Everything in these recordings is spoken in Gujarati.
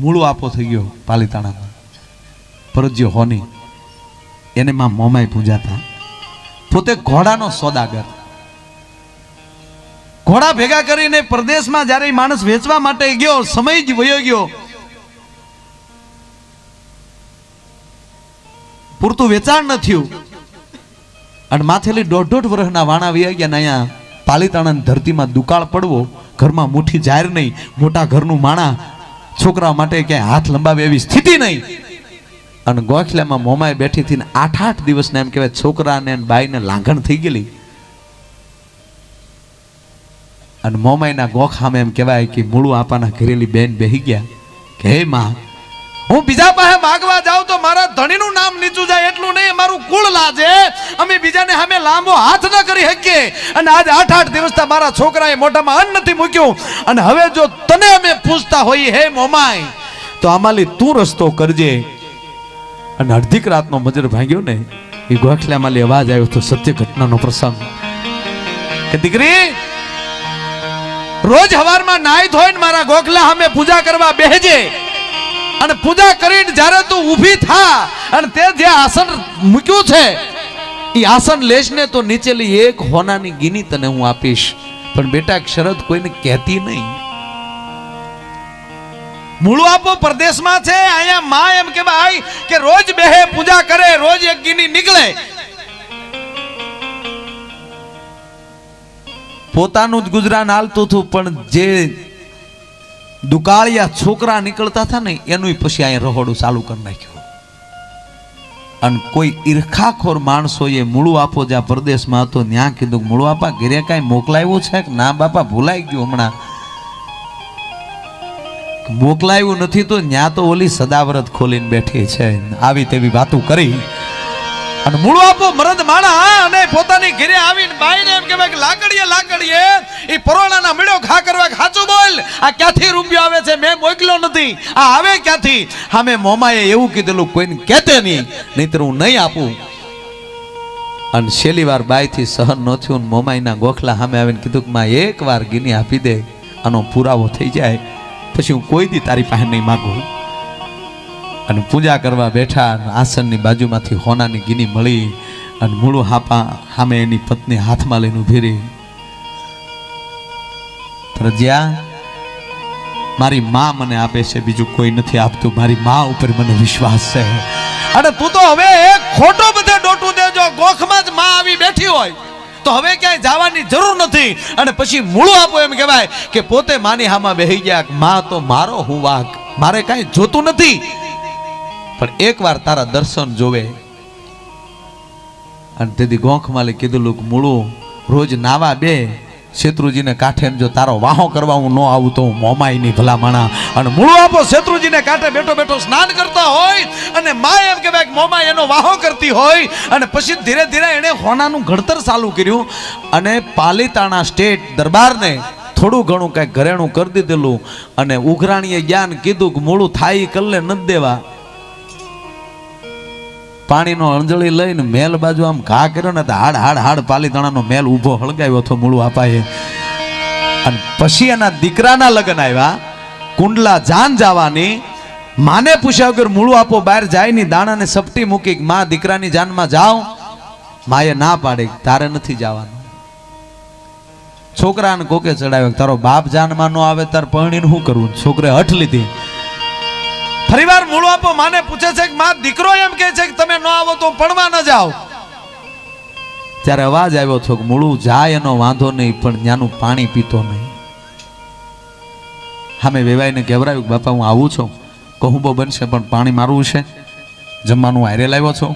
મૂળો આપો થઈ ગયો પાલીતાણામાં. પરજ્યો હોની. એને માં મોમાઈ પૂજાતા પોતે ઘોડાનો સોદાગર. ઘોડા ભેગા કરીને પ્રદેશમાં જ્યારે માણસ વેચવા માટે ગયો, સમય જ વયો ગયો. પૂરતું વેચાણ ન થયું. અને માથેલી દોઢ દોઢ વર્ષના વાણા વયા ગયા ને અહીંયા પાલીતાણાની ધરતીમાં દુકાળ પડવો, ઘરમાં મુઠ્ઠી જાહેર નહીં, મોટા ઘરનું માણા છોકરા માટે ક્યાંય હાથ લંબાવે એવી સ્થિતિ નહીં. અને ગોખલામાં મોમાએ બેઠી થઈને આઠ આઠ દિવસને એમ કહેવાય છોકરાને બાઈને લાંઘણ થઈ ગયેલી. અને મોમાઈના ગોખ સામે એમ કહેવાય કે મૂળું આપાના ઘરેલી બેન બેહી ગયા કે, હે માં હું બીજા પાસે માગવા જાઉં તો મારા ધણીનું નામ નીચું જાય, એટલું નહીં, મારું કુળ લાજે. અમે બીજાને સામે લાંબો હાથ ન કરી શકીએ. અને આજ આઠ આઠ દિવસ મારા છોકરાએ મોઢામાં અન્ન નથી મૂક્યું. અને હવે જો તને અમે પૂછતા હોઈએ, હે મોમાય તો આમાલી તું રસ્તો કરજે. અને અડધીક રાતનો મજર ભાંગ્યો ને, એ ગોખલામાં અવાજ આવ્યો તો સત્ય ઘટનાનો પ્રસંગ. કે દીકરી, રોજ હવારમાં નાઈ ધોઈને મારા ગોખલા સામે પૂજા કરવા બેહજે. અને પૂજા કરીને જ્યારે તું ઊભી થા અને તે જે આસન મૂક્યું છે એ આસન લેશ ને તો નીચેલી એક હોનાની ગીની તને હું આપીશ. પણ બેટા શરત કોઈને કહેતી નહીં. મૂળું આપો, પ્રદેશમાં છે, અહીંયા માં એમ કે ભાઈ કે રોજ બેહે, પૂજા કરે, રોજ એક ગીની નીકળે. પોતાનું જ ગુજરાન હાલતું હતું, પણ જે દુકાળિયા છોકરા નીકળતા હતા ને એનું પછી અહીંયા રહોડું ચાલુ કરી નાખ્યું. અને કોઈ ઈર્ખાખોર માણસોએ મૂળું આપો જ્યાં પરદેશમાં હતો, ત્યાં કીધું મૂળું આપા, ઘરે કાંઈ મોકલાવ્યું છે કે? ના બાપા, ભૂલાઈ ગયું હમણાં. મોકલાયું નથી તો ત્યાં તો ઓલી સદાવ્રત ખોલીને બેઠી છે. આવી તેવી વાતો કરી. અને મૂળો આપો, મરદ માણા અને પોતાની ઘરે આવીને બાઈને એમ કહેવાય કે, લાકડીએ લાકડીએ એ પરોણાના મેળો ખા કરવા ખાચું બોલ. આ ક્યાંથી રૂપિયો આવે છે? મેં મોકલ્યો નથી. આ આવે ક્યાંથી? સામે મોમાએ એવું કીધેલું, કોઈને કહેતે નહીં, નહીતર હું નહીં આપું. અને છેલ્લી વાર બાયથી સહન ન થયું મોમાઈના ગોખલા સામે આવીને કીધું કે, માં, એક વાર ગીની આપી દે, આનો પુરાવો થઈ જાય. પછી હું કોઈ દી તારી પાસે નહીં માગું. અને પૂજા કરવા બેઠા આસનની બાજુમાંથી હોનાની ગીની મળી અને મૂળું હાપા સામે એની પત્ની હાથમાં લઈને ઊભી પ્રજ્યા મારી મા મને આપે છે, બીજું કોઈ નથી આપતું. મારી મા ઉપર મને વિશ્વાસ છે. અને તું તો હવે એક ખોટો બધે ડોટું દેજો. ગોખમાં જ માં આવી બેઠી હોય. તો હવે ક્યાંય જવાની જરૂર નથી. અને પછી મૂળું આપો એમ કહેવાય કે પોતે માની હામાં બેહી ગયા માં, તો મારો હું વાઘ. મારે કાંઈ જોતું નથી. પણ એકવાર તારા દર્શન જોવે. અને તેથી ગોંખમાલે કીધેલું કે મૂળું રોજ નાવા બે. શેત્રુજીને કાંઠે ને જો તારો વાહો કરવા હું ન આવું તો હું મોમાઈ નહીં ભલા અને મૂળો આપો, શેત્રુજીને કાંઠે બેઠો બેઠો સ્નાન કરતા હોય અને મા એમ કહેવાય ભાઈ મોમાઈ એનો વાહો કરતી હોય. અને પછી ધીરે ધીરે એણે હોનાનું ઘડતર ચાલુ કર્યું અને પાલિતાણા સ્ટેટ દરબારને થોડું ઘણું કાંઈક ઘરેણું કરી દીધેલું. અને ઉઘરાણીએ જ્ઞાન કીધું કે મૂળું થાય કલ્લે નથી દેવા. પાણીનો અંજળી લઈને મેલ બાજુ આમ ઘા કર્યો ને હાડ હાડ હાડ પાલીતાણાનો મેલ ઊભો હળગાવ્યો હતો મૂળું અપાએ અને પછી એના દીકરાના લગ્ન આવ્યા. કુંડલા જાન જવાની. માને પૂછ્યા વગર મૂળું આપો, બહાર જાય ની દાણાને સપટી મૂકી માં દીકરાની જાનમાં જાઓ. માએ ના પાડી, તારે નથી જવાનું. છોકરાને કોકે ચડાવ્યો તારો બાપ જાનમાં ન આવે, તાર પરણીને શું કરવું છોકરે હઠ લીધી. ફરીવાર મૂળો આપો માને પૂછે છે કે, માં, દીકરો એમ કે છે કે, તમે ન આવો તો પડવા ન જાઓ ત્યારે અવાજ આવ્યો છો કે, મૂળું જાય એનો વાંધો નહીં, પણ ત્યાંનું પાણી પીતો નહીં. હામે વેવાઈને કહેવરાયું કે, બાપા, હું આવું છું. કહું બહુ બનશે, પણ પાણી મારવું છે. જમવાનું આયરે લાવ્યો છો.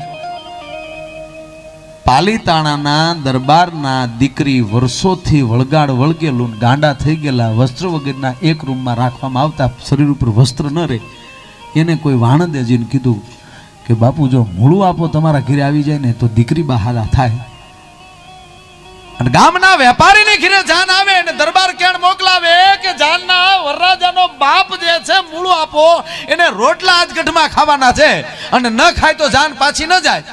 પાલીતાણાના દરબારના દીકરી વર્ષોથી વળગાડ વળગેલું ગાંડા થઈ ગયેલા, વસ્ત્ર વગેરેના એક રૂમમાં રાખવામાં આવતા, શરીર ઉપર વસ્ત્ર ન રહે. એને કોઈ વાણંદે જઈને કીધું કે, બાપુ, જો મૂળું આપો તમારા ઘરે આવી જાય ને, તો દીકરી બહારા થાય. અને ગામના વેપારીની ઘરે જાન આવે અને દરબાર કેણ મોકલાવે કે જાનના વરરાજાનો બાપ જે છે, મૂળું આપો, એને રોટલા આજ ગઢમાં ખાવાના છે અને ન ખાય તો જાન પાછી ન જાય.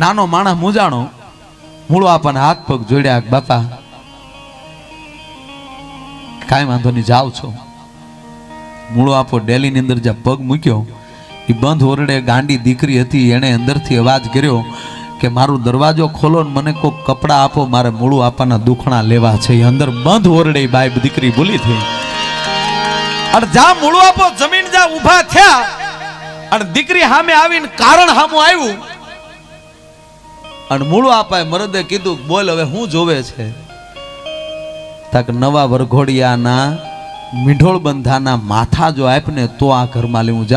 નાનો માણસ મુજાણો મૂળો આપણને હાથ પગ જોડ્યા, બાપા, કાંઈ વાંધો નહીં જાવ છો. મૂળો આપો ડેલીની અંદર જ્યાં પગ મૂક્યો, એ બંધ ઓરડે ગાંડી દીકરી હતી, એણે અંદરથી અવાજ કર્યો કે મારું દરવાજો ખોલો ને મને કોઈ કપડાં આપો, મારે મૂળું આપવાના દુખણા લેવા છે. એ અંદર બંધ ઓરડે બાઈ દીકરી બોલી થઈ. અને જ્યાં મૂળું આપો, જમીન જ્યાં ઊભા થયા, અને દીકરી સામે આવીને કારણ સામું આવ્યું, અને મૂળું આપાએ મરદે કીધું, બોલ હવે હું જોવે છે? તક નવા વરઘોડિયાના મીંઢોળ બંધાના માથા જો આપને તો આ ઘરમાં લેવું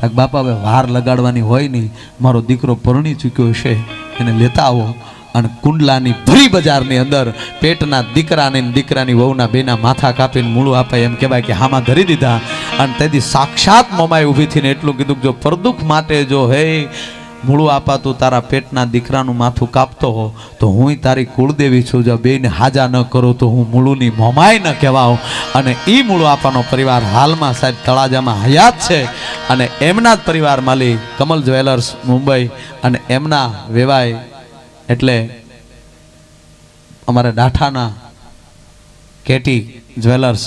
તક બાપા, હવે વાર લગાડવાની હોય નહીં. મારો દીકરો પરણી ચૂક્યો છે. એને લેતા આવો. અને કુંડલાની ભરી બજારની અંદર પેટના દીકરાને દીકરાની વહુના બેના માથા કાપીને મૂળું આપે એમ કહેવાય કે હામાં ધરી દીધા. અને તેથી સાક્ષાત મોમાઈ ઊભી થઈને એટલું કીધું કે જો પરદુખ માટે જો હે મૂળું આપા તું તારા પેટના દીકરાનું માથું કાપતો હો, તો હું તારી કુળદેવી છું, જો બેને હાજા ન કરો, તો હું મૂળુંની મોમાય ન કહેવાઉં. અને એ મૂળું આપાનો પરિવાર હાલમાં સાહેબ તળાજામાં હયાત છે. અને એમના જ પરિવાર માલી કમલ જ્વેલર્સ, મુંબઈ, અને એમના વેવાય એટલે અમારે ડાઠાના કેટી જ્વેલર્સ.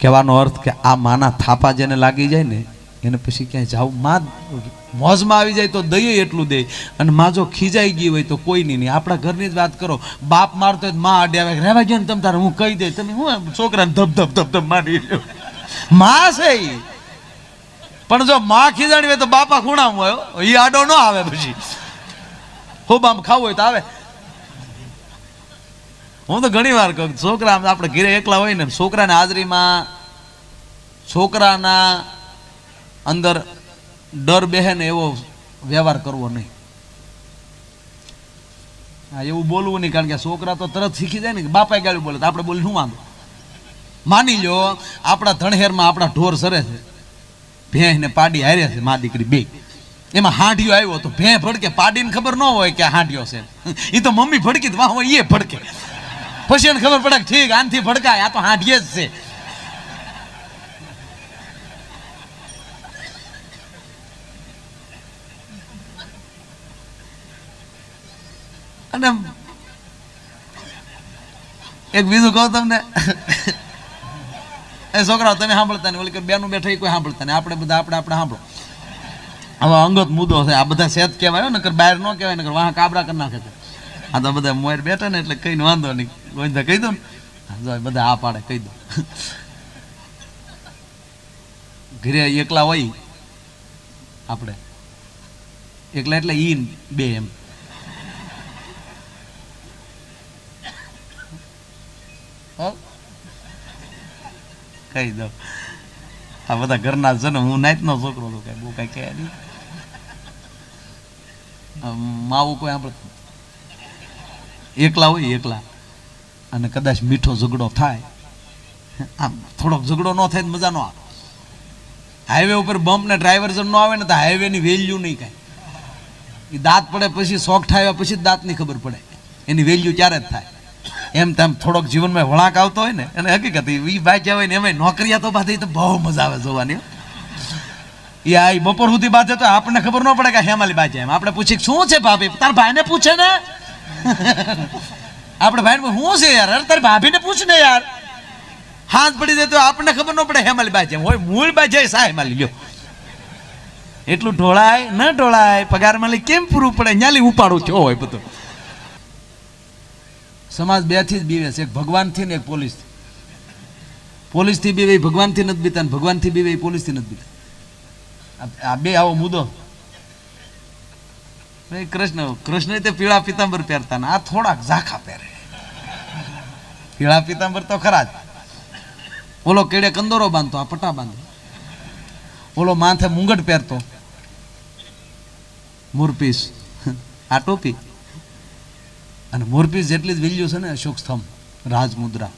કહેવાનો અર્થ કે આ માના થાપા જેને લાગી જાય ને એને પછી ક્યાંય જાવ, માં મોજમાં આવી જાય તો દઈએ એટલું દે. અને માં જો ખીજાઈ ગઈ હોય તો કોઈ નહીં. આપણા ઘરની જ વાત કરો. બાપ મારતો હોય મા અડે આવે રહેવા ગયા ને તમ તારે, હું કહી દે તમે હું છોકરાને ધબ ધબ ધબ ધબ મારી માં છે. પણ જો માં ખીજાણી હોય તો બાપા ખૂણામાં હોય એ આડો ન આવે પછી. ખૂબ આમ ખાવું હોય તો આવે. હું તો ઘણી વાર કહું છોકરા આપણે ઘરે એકલા હોય ને, છોકરાની હાજરીમાં, છોકરાના અંદર ડર બેહે એવો વ્યવહાર કરવો નહીં. હા, એવું બોલવું નહીં, કારણ કે છોકરા તો તરત શીખી જાય ને કે બાપાએ ગાળું બોલે આપણે બોલી, શું વાંધો? માની લો આપણા ધણહેરમાં આપણા ઢોર સરે છે. ભેંસ ને પાડી હારે છે, મા દીકરી બે. એમાં હાંડિયો આવ્યો તો ભેં ભડકે, પાડીને ખબર ન હોય કે હાંઢિયો છે. એ તો મમ્મી ભડકી વાહ હોય એ ભડકે. પછી એને ખબર પડે ઠીક, આનથી ભડકાય, આ તો હાંઢીએ જ છે. અને એક બીજું કહું તમને. એ છોકરાઓ, તમે સાંભળતા નહીં. ઓલી બેનું બેઠા કોઈ સાંભળતા નહીં. આપણે બધા આપણે આપણે સાંભળો. હવે અંગત મુદ્દો છે. આ બધા સેત કહેવાય નકર બહાર ન કહેવાય, નકર વાહ કાબરા કરી નાખે છે. આ તો બધા મોર બેઠા ને એટલે કઈ વાંધો નહીં. ગોવિંદા કહી દો ને. બધા આ પાડે, કહી દો. ઘરે એકલા હોય આપણે. એકલા એટલે ઈન બે એમ. કહી દઉં. આ બધા ઘરના જન, હું નાઈટનો છોકરો હતો કઈ બહુ કઈ કહે નહીં. માવું કોઈ આપણે એકલા હોય એકલા. અને કદાચ મીઠો ઝઘડો થાય. આમ થોડોક ઝઘડો ન થાય મજા ન આવે. હાઈવે ઉપર બમ્પ ને ડ્રાઈવર જણ ન આવે ને તો હાઈવેની વેલ્યુ નહીં કાંઈ. એ દાંત પડે પછી શોખ ઠાવ્યા પછી જ દાંતની ખબર પડે. એની વેલ્યુ ત્યારે જ થાય. એમ તેમ થોડોક જીવનમાં વળાંક આવતો હોય ને અને હકીકત એ ભાઈ કહેવાય ને એમાં નોકરિયા તો બાદ તો બહુ મજા આવે જોવાની. એ આ બપોર સુધી બાજે તો આપણને ખબર ન પડે કે હેમાલી બાજે એમ. આપણે પૂછી શું છે ભાભી? તાર ભાઈને પૂછે ને? આપણે ભાઈને શું છે યાર? અરે તારી ભાભીને પૂછ ને યાર. હાથ પડી દે તો આપણને ખબર ન પડે હેમાલી બાજે હોય મૂળ બાજે સા હેમાલી, લ્યો. એટલું ઢોળાય, ન ઢોળાય, પગાર માલી કેમ પૂરું પડે? ન્યાલી ઉપાડું થયો હોય બધું. સમાજ બેથી જ બીવે છે. એક ભગવાનથી ને એક પોલીસથી. પોલીસથી બીવે, ભગવાનથી નથી બીતા ભગવાનથી બીવે પોલીસથી નથી બીતા આ- બે આવો મુદ્દો. કૃષ્ણ કૃષ્ણ તે પીળા પિતાંબર પહેરતા આ થોડાક ઝાખા પહેરે. પીળા પિતાંબર તો ખરા જ. ઓલો કેડે કંદોરો બાંધતો, આ પટા બાંધે. ઓલો માથે મુંગટ પહેરતો. મુરપીસ. આ ટોપી. અને મોરપીસ જેટલી જ વેલ્યુ છે ને અશોક સ્તંભ, રાજમુદ્રા.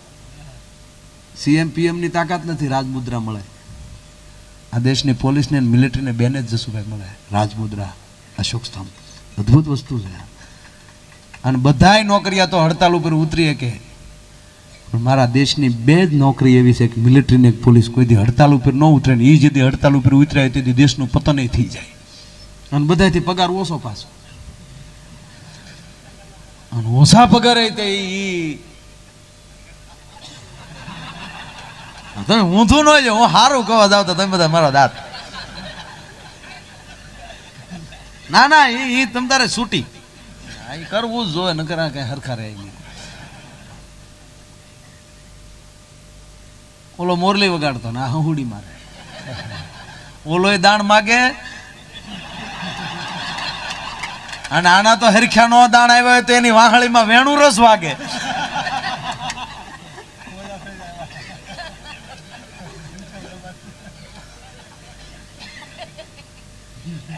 સીએમ પીએમની તાકાત નથી રાજમુદ્રા મળે. આ દેશની પોલીસને મિલિટરીને બેને જ જસુભાઈ મળે. રાજમુદ્રા, અશોક સ્તંભ. અદ્ભુત વસ્તુ છે. અને બધાય નોકરિયા તો હડતાલ ઉપર ઉતરી કે પણ મારા દેશની બે જ નોકરી એવી છે કે મિલિટરી ને પોલીસ કોઈ દી હડતાલ ઉપર ન ઉતરે ને એ જે હડતાલ ઉપર ઉતરાય તેથી દેશનું પતન થઈ જાય. અને બધાથી પગાર ઓછો પાછો. અને ಪಗಾರ ಐತೆ ಈ તમે ઊંધું ન જો હું સારું જાવ દાંત. ના ના, એ એ તમ તારે છૂટી. એ કરવું જ જોઈએ, નકર કઈ હરખા રહે ઓલો મોરલી વગાડતો ને આ હંહુડી મારે. ઓલો એ દાણ માગે અને આના તો હરખ્યા નો દાણ આવ્યો હોય તો એની વાહળીમાં વેણું રસ વાગે.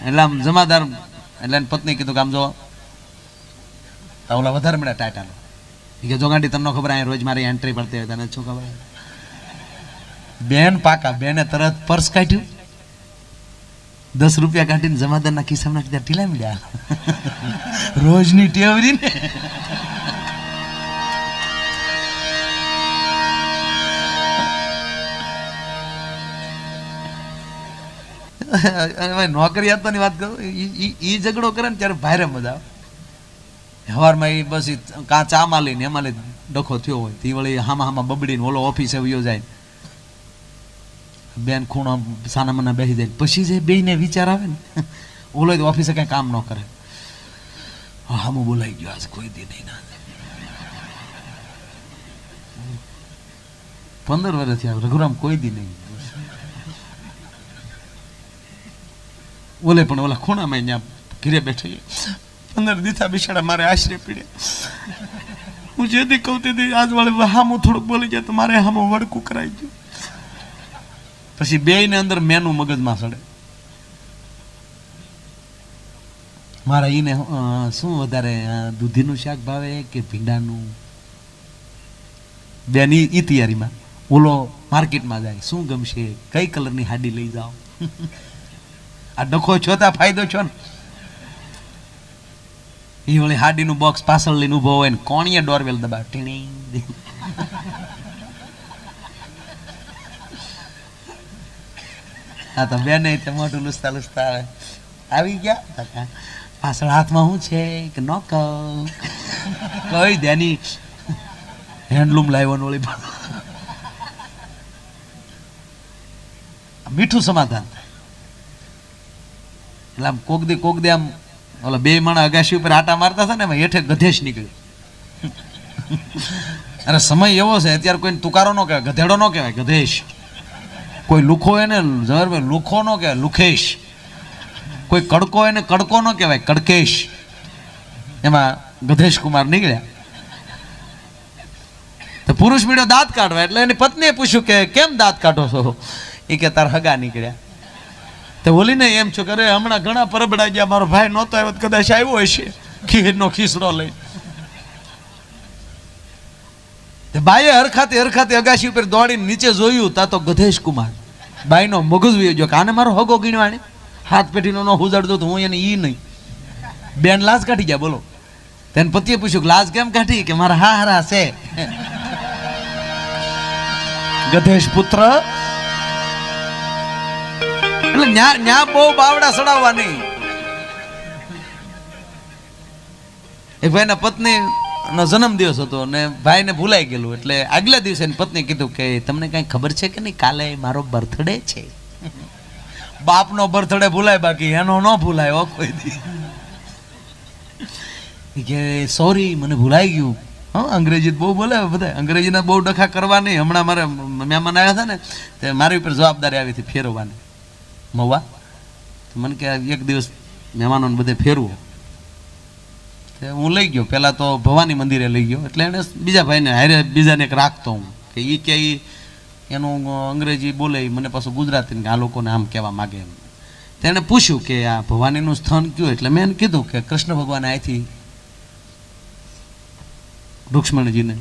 એટલે આમ જમાદાર, એટલે પત્ની કીધું કે આમ જો ઓલા વધારે મળ્યા ટાટાનો કે જો ગાંડી તમને ખબર અહીંયા રોજ મારી એન્ટ્રી પડતી હોય, તને શું ખબર બેન પાકા, બેને તરત પર્સ કાઢ્યું. દસ રૂપિયા કાઢીને જમાદારના ખિસ્સામાં નાખી ઢીલા મળ્યા. રોજની ટેવરી ને નોકરિયાતોની વાત કરું એ ઝઘડો કરે ને ત્યારે ભારે મજા આવે. સવારમાં એ બસ કાં ચામાં લઈને એમાં લઈને ડખો થયો હોય. તે વળી હામાં હામાં બબડીને ઓલો ઓફિસે વયો જાય. બેન ખૂણો સાના મના બેસી જાય. પછી જે બેને વિચાર આવે ને, ઓલો ઓફિસે કાંઈ કામ ન કરે. હામું બોલાઈ ગયો આજ, કોઈ દી નહીં ના પંદર વર્ષ થયા રઘુરામ કોઈ દી નહીં. ઓલે પણ ઓલા ખૂણામાં અહીંયા ઘીરે બેઠી પંદર દીથા બિછાડા મારે આશરે પીડે. હું જે દી કહું તે આજ વાળે હામું થોડુંક બોલી જાય તો મારે હામું વડકું કરાઈ ગયું. પછી બે ને અંદર મેનું મગજમાં સડે. મારા ઈને શું વધારે દૂધીનું શાક ભાવે કે ભીંડાનું? બેન ઈ તૈયારીમાં. ઓલો માર્કેટમાં જાય, શું ગમશે? કઈ કલરની હાડી લઈ જાઓ? આ ડખો છો તા, ફાયદો છો ને? એ વળી હાડીનું બોક્સ પાછળ લઈને ઊભો હોય ને, કોણીએ ડોરવેલ દબાવ. ટીણી હા તો બેન તે મોટું લુસતા લુસતા આવે. ગયા? તો પાછળ હાથમાં શું છે? કે ન કહું. કઈ દેની હેન્ડલૂમ લાવ્યો વળી મીઠું સમાધાન એટલે આમ કોક દી, કોક દે આમ, ઓલા બે માણા અગાશી ઉપર આટા મારતા હતા ને, એમાં હેઠે ગધેશ નીકળ્યો. અરે સમય એવો છે, અત્યારે કોઈ તુકારો ન કહેવાય, ગધેડો ન કહેવાય, ગધેશ. કોઈ લુખો એને જવાહરભાઈ લુખો નો કહેવાય, લુખેશ. કોઈ કડકો એને કડકો નો કહેવાય, કડકેશ. એમાં ગધેશ કુમાર નીકળ્યા. તો પુરુષ મીડો દાંત કાઢવા, એટલે એની પત્નીએ પૂછ્યું કે, કેમ દાંત કાઢો છો? એ કે, તાર હગા નીકળ્યા. તો બોલીને એમ છો કરે હમણાં ઘણા પરબડા ગયા, મારો ભાઈ નહોતો આવ્યો કદાચ આવ્યો હશે. ખીરનો ખીસરો લઈ બાઈએ હરખાતે હરખાતે અગાશી ઉપર દોડીને નીચે જોયું, તા તો ગધેશ કુમાર. બાઈનો મગજ વયો ગયો કે મારો હગો ગીણવાને હાથ પેટીનો ન હુજાડતો તો હું એને ઈ નહીં. બેન લાજ કાઢી ગયા, બોલો. તેને પતિએ પૂછ્યું કે લાજ કેમ કાઢી? કે મારા હા હારા છે. ગધેશ પુત્ર. એટલે ન્યા ન્યા બહુ બાવડા સડાવવાની. એ ભાઈના પત્ની નો જન્મ દિવસ હતો અને ભાઈને ભૂલાઈ ગયેલું, એટલે આગલા દિવસે એની પત્ની કીધું કે, તમને કાંઈ ખબર છે કે નહીં? કાલે મારો બર્થડે છે. બાપનો બર્થડે ભૂલાય બાકી, એનો ન ભૂલાયો કોઈ દી. કે સોરી મને ભૂલાઈ ગયું. હા, અંગ્રેજી બહુ બોલાવે બધા. અંગ્રેજીના બહુ ડખા કરવા નહીં. હમણાં મારે મહેમાન આવ્યા હતા ને, તે મારી ઉપર જવાબદારી આવી હતી ફેરવવાની. મવા મને કે, એક દિવસ મહેમાનોને બધે ફેરવો. હું લઈ ગયો. પહેલાં તો ભવાની મંદિરે લઈ ગયો. એટલે એને બીજા ભાઈને હારે બીજાને એક રાખતો હું. કે એ કે ઈ એનું અંગ્રેજી બોલે મને પાછું ગુજરાતી આ લોકોને આમ કહેવા માગે એમ. તેણે પૂછ્યું કે આ ભવાનીનું સ્થાન કયું? એટલે મેં એને કીધું કે કૃષ્ણ ભગવાન અહીંથી રૂક્ષ્મણજીને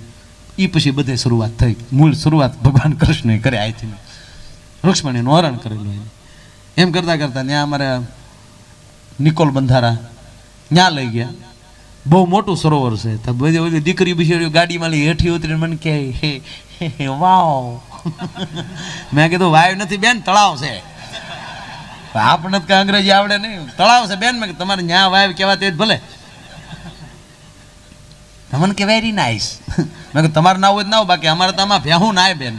એ પછી બધે શરૂઆત થઈ. મૂળ શરૂઆત ભગવાન કૃષ્ણએ કરી અહીંથી રૂક્ષ્મણીનું હરણ કરેલું એમ કરતાં કરતાં ત્યાં અમારે નિકોલ બંધારા ત્યાં લઈ ગયા. બહુ મોટું સરોવર છે. તો બધી બધી દીકરી બિચારી ગાડીમાં લઈ હેઠી ઉતરીને મને કહે વાવ. મેં કીધું, વાવ નથી બેન, તળાવ છે. આપણે કઈ અંગ્રેજી આવડે નહીં. તળાવ છે બેન, મેં તમારે ન્યા વાવ કહેવા તે જ ભલે. મને કે વેરી નાઇસ મેં કીધું, તમારે ના તો ના હોય, બાકી અમારે તો આમાં ભેહું નાય બેન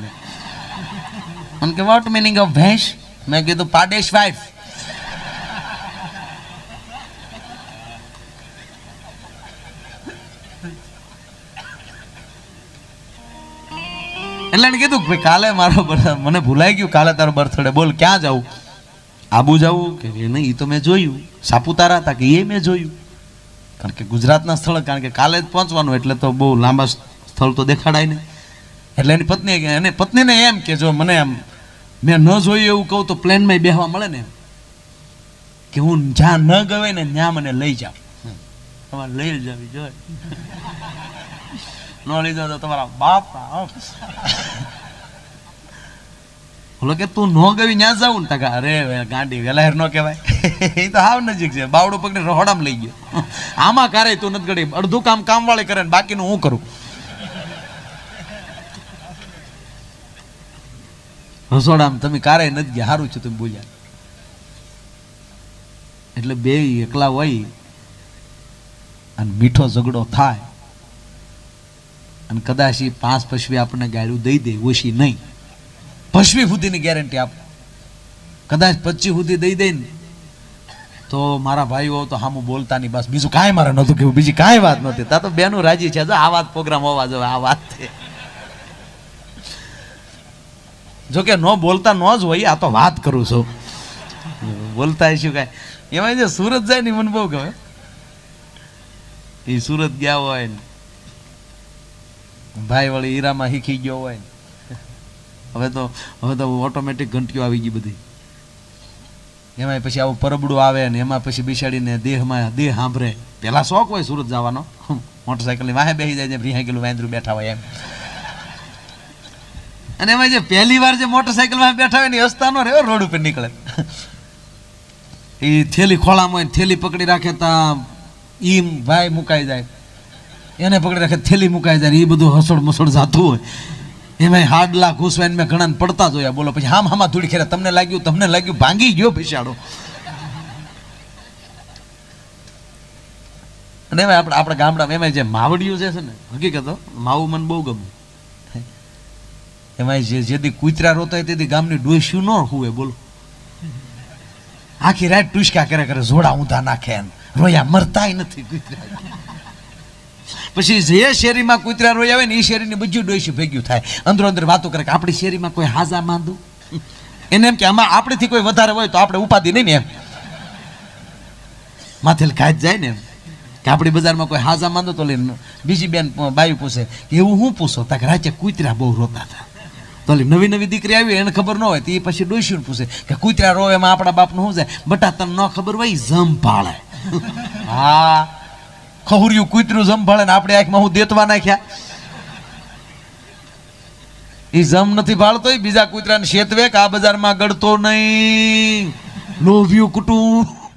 મને કે વોટ મિનિંગ ઓફ ભેંસ? મેં કીધું પાડેશ વાઇફ એટલે એને કીધું કે ભાઈ કાલે મારો મને ભૂલાઈ ગયું, કાલે તારો બર્થડે, બોલ, ક્યાં જવું આબુ જવું કે નહીં એ તો મેં જોયું. સાપુતારા હતા કે એ મેં જોયું. કારણ કે ગુજરાતના સ્થળ, કારણ કે કાલે જ પહોંચવાનું, એટલે તો બહુ લાંબા સ્થળ તો દેખાડાય નહીં. એટલે એની પત્ની એને પત્નીને એમ કે, જો મને એમ, મેં ન જોયું એવું કહું તો પ્લેનમાં બેહવા મળે ને કે હું જ્યાં ન ગવાય ને ત્યાં મને લઈ તમારે લઈ જ જવી જોઈએ ન લીધો તો તમારા બાપ બોલો કે તું નો ગવી ન્યા જાવ ને? તકા અરે ગાંડી વેલાહેર નો કહેવાય. એ તો હાવ નજીક છે. બાવડું પકડી રહોડામાં લઈ ગયો. આમાં કારે તું નથી ગડી. અડધું કામ કામ વાળે કરે ને બાકીનું હું કરું? રસોડામાં તમે કારે નથી ગયા સારું છે, તમે બોલ્યા. એટલે બે એકલા હોય અને મીઠો ઝઘડો થાય. અને કદાચ એ પાંચ પશવી આપણને ગાળું દઈ દે, ઓછી નહીં. પશવી સુધીની ગેરંટી આપો. કદાચ પચીસ સુધી દઈ દે ને તો મારા ભાઈઓ તો હામું બોલતા નહીં બસ. બીજું કાંઈ મારે નહોતું કેવું બીજી કાંઈ વાત નહોતી. તા તો બેનું રાજી છે. જો આ વાત પ્રોગ્રામ હોવા જોઈએ, આ વાત છે. જોકે ન બોલતા ન જ હોય, આ તો વાત કરું છું. બોલતા શું કાંઈ? એમાં જે સુરત જાય ને મને બહુ ગમે. એ સુરત ગયા હોય ને ભાઈ વળી હીરામાં શીખી ગયો હોય હવે તો હવે તો ઓટોમેટિક ઘંટીઓ આવી ગઈ બધી. એમાં પછી આવું પરબડું આવે ને, એમાં પછી બિસાડીને દેહમાં, દેહ સાંભળે પેલા શોખ હોય સુરત જવાનો. મોટરસાયકલની વાહે બેસી જાય જેમ રિહાઈ ગયેલું વાંદરું બેઠા હોય એમ. અને એમાં જે પહેલી વાર જે મોટરસાયકલમાં બેઠા હોય ને એ હસતા નો રહ્યો, રોડ ઉપર નીકળે. એ થેલી ખોળામાં થેલી પકડી રાખે તા, ઈમ ભાઈ મુકાઈ જાય. એને પકડી રાખે, થેલી મુકાય જાય એ બધું હસડ મસોડ જાતું હોય. એમાં હાડલા ઘૂસવાઈને મેં ઘણા પડતા જોયા. બોલો, પછી હામ હામાં ધૂળી ખેરા, તમને લાગ્યું તમને લાગ્યું ભાંગી ગયો પૈસાડો અને એમાં આપણે આપણા ગામડામાં એમાં જે માવડિયું છે ને, હકીકત માવું મને બહુ ગમે. એમાં જે જેથી કૂતરા રોતા હોય તેથી ગામની ડોસ્યું ન હુએ, બોલો. આખી રાત ટુસકા કરે કરે જોડા ઊંધા નાખે એમ. રોયા મરતાય નથી કૂતરા પછી જે શેરીમાં કૂતરા રોઈ આવે ને એ શેરીની બધું ડોસી ભેગ્યું થાય. અંદરો અંદર વાતો કરે કે આપણી શેરીમાં કોઈ હાજા માંદું? એને એમ કે આમાં આપણેથી કોઈ વધારે હોય તો આપણે ઉપાધિ નહીં ને એમ. માથે ખાઈ જાય ને કે આપણી બજારમાં કોઈ હાજા માંદો તો લઈને બીજી બેન બાઈ પૂછે કે એવું હું પૂછો? તાકે રાજ્ય કૂતરા બહુ રોતા હતા તો નવી નવી દીકરી આવી એને ખબર ન હોય તો એ પછી ડોસીને પૂછે કે કૂતરા રોવે એમાં આપણા બાપનું શું જાય બટા તને ન ખબર હોય જમ પાળે હા. ખહુર્યું કૂતરું જમ પાળે ને આપણે આંખમાં હું દેતવા નાખ્યા. એ જમ નથી ભાળતો બીજા કૂતરાને શેતવે કે આ બજારમાં ગળતો નહીં. લોભ્યું કુટુંબ.